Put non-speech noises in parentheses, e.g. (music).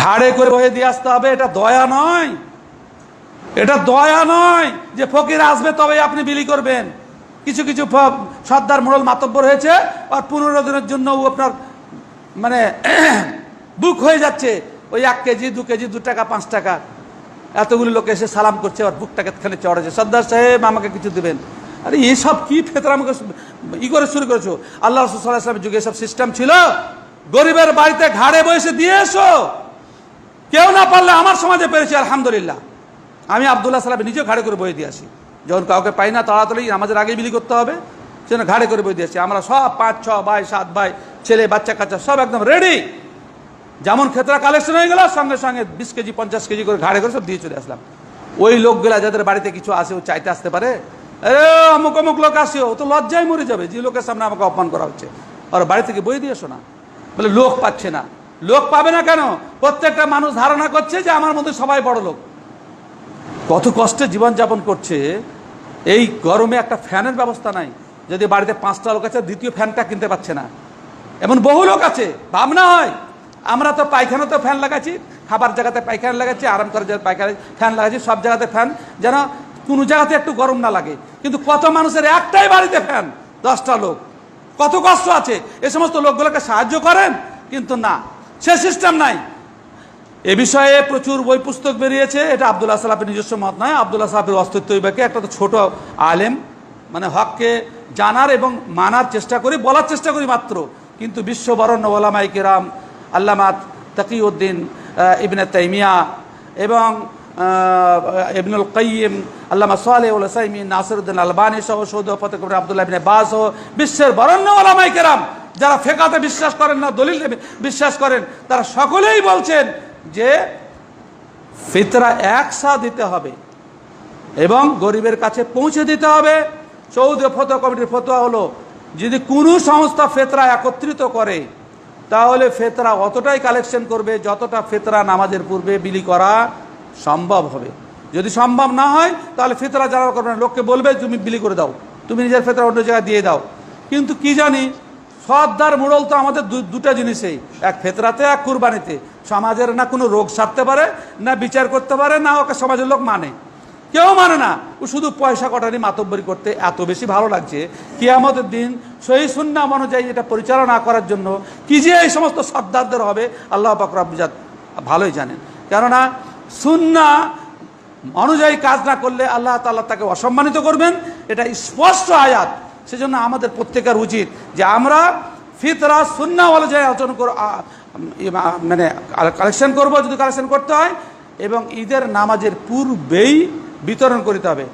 ঘাড়ে করে বহে দিয়ে আসতে হবে, এটা দয়া নয়। এটা দয়া নয় যে ফকির আসবে তবে আপনি বিলি করবেন। কিছু কিছু সর্দার মোড়ল মাতব্বর হয়েছে আর পনেরো দিনের জন্য আপনার মানে (clears throat) বুক হয়ে যাচ্ছে। ওই এক কেজি, দু কেজি, দু টাকা, পাঁচ টাকা। এতগুলো লোক এসে সালাম করছে আর বুকটাকে খানে চড়েছে সর্দার সাহেব, আমাকে কিছু দেবেন? আরে, এসব কি ফেতরা আমাকে ই করে শুরু করেছ? আল্লাহ রসুল্লাহ ইসলামের যুগে এসব সিস্টেম ছিল। গরিবের বাড়িতে ঘাড়ে বসে দিয়ে এসো। কেউ না পারলে আমার সমাজে পেরেছি, আলহামদুলিল্লাহ। আমি আবদুল্লাহ সালামে নিজেও ঘাড়ে করে বই আসি। যখন কাউকে পাই না তাড়াতাড়ি আমাদের আগে বিলি করতে হবে, সেজন্য ঘাড়ে করে বই আসি। আমরা সব পাঁচ, ছ ভাই, সাত ভাই, ছেলে, বাচ্চা, কাচ্চা সব একদম রেডি যেমন ক্ষেত্রে কালেকশন হয়ে গেল, সঙ্গে সঙ্গে বিশ কেজি, পঞ্চাশ কেজি করে ঘাড়ে করে সব দিয়ে চলে আসলাম। ওই লোকগুলা যাদের বাড়িতে কিছু আসে ও চাইতে আসতে পারে, এ, অমুক অমুক লোক আসিও তো লজ্জায় মরে যাবে, যে লোকের সামনে আমাকে অপমান করা হচ্ছে। আর বাড়ি থেকে বই দিয়ে এসো না। বলে লোক পাচ্ছে না। লোক পাবে না কেন? প্রত্যেকটা মানুষ ধারণা করছে যে আমার মধ্যে সবাই বড় লোক। কত কষ্টে জীবনযাপন করছে। এই গরমে একটা ফ্যানের ব্যবস্থা নাই। যদি বাড়িতে পাঁচটা লোক আছে, দ্বিতীয় ফ্যানটা কিনতে পারছে না। এমন বহু লোক আছে, ভাবনা হয়। আমরা তো পায়খানাতেও ফ্যান লাগাচ্ছি, খাবার জায়গাতে পায়খানা লাগাচ্ছি, আরাম করার জায়গায় পায়খানা ফ্যান লাগাচ্ছি, সব জায়গাতে ফ্যান। যেন কোনো জায়গাতে একটু গরম না লাগে। কিন্তু কত মানুষের একটাই বাড়িতে ফ্যান, দশটা লোক। কত কষ্ট আছে। এ সমস্ত লোকগুলোকে সাহায্য করেন, কিন্তু না। সে সিস্টেম নাই। এ বিষয়ে প্রচুর বই পুস্তক বেরিয়েছে। এটা আবদুল্লাহ সালাফের নিজস্ব মত নয়। আবদুল্লাহ সালাফের অস্তিত্ব বিবেকে একটা তো ছোট আলেম মানে হককে জানার এবং মানার চেষ্টা করি, বলার চেষ্টা করি মাত্র। কিন্তু বিশ্ববরণ্য ওলামাই কেরাম আল্লামাত তকিউদ্দিন ইবনে তাইমিয়া এবং ইবনুল কাইম আল্লামা সালে উল সাইমি নাসিরুদ্দিন আলবানী সহ সৌদ ফতে আবদুল্লাহ ইবনে বাস বিশ্বের বরণ্য ওলামাই কেরাম যারা ফেকাতে বিশ্বাস করেন না দলিল বিশ্বাস করেন, তারা সকলেই বলছেন যে ফিতরা একসা দিতে হবে এবং গরিবের কাছে পৌঁছে দিতে হবে। সৌদি ফতোয়া কমিটির ফতোয়া হলো, যদি কোনো সংস্থা ফেতরা একত্রিত করে, তাহলে ফেতরা অতটাই কালেকশন করবে যতটা ফেতরা নামাজের পূর্বে বিলি করা সম্ভব হবে। যদি সম্ভব না হয়, তাহলে ফেতরা যারা করবে না। লোককে বলবে, তুমি বিলি করে দাও। তুমি নিজের ফেতরা অন্য জায়গায় দিয়ে দাও। কিন্তু কি জানি সর্দার মোড়ল তো আমাদের দুটা জিনিসেই। এক ফেতরাতে, এক কুরবানিতে। সমাজের না কোনো রোগ সারতে পারে, না বিচার করতে পারে, না ওকে সমাজের লোক মানে। কেউ মানে না। ও শুধু পয়সা কটানি মাতব্বরি করতে এত বেশি ভালো লাগছে। কিয়ামতের দিন সহি সুন্নাম অনুযায়ী এটা পরিচালনা করার জন্য কি যে এই সমস্ত সর্দারদের হবে, আল্লাহ পাকরাবজাত ভালোই জানেন। কেননা সুন্না অনুযায়ী কাজ না করলে আল্লাহ তাআলা তাকে অসম্মানিত করবেন। এটা স্পষ্ট আয়াত। সেজন্য আমাদের প্রত্যেকের উচিত যে আমরা ফিতরা সুন্না অনুযায়ী যায় আলোচনা মানে কালেকশন করব, যদি কালেকশন করতে হয়, এবং ঈদের নামাজের পূর্বেই বিতরণ করতে হবে।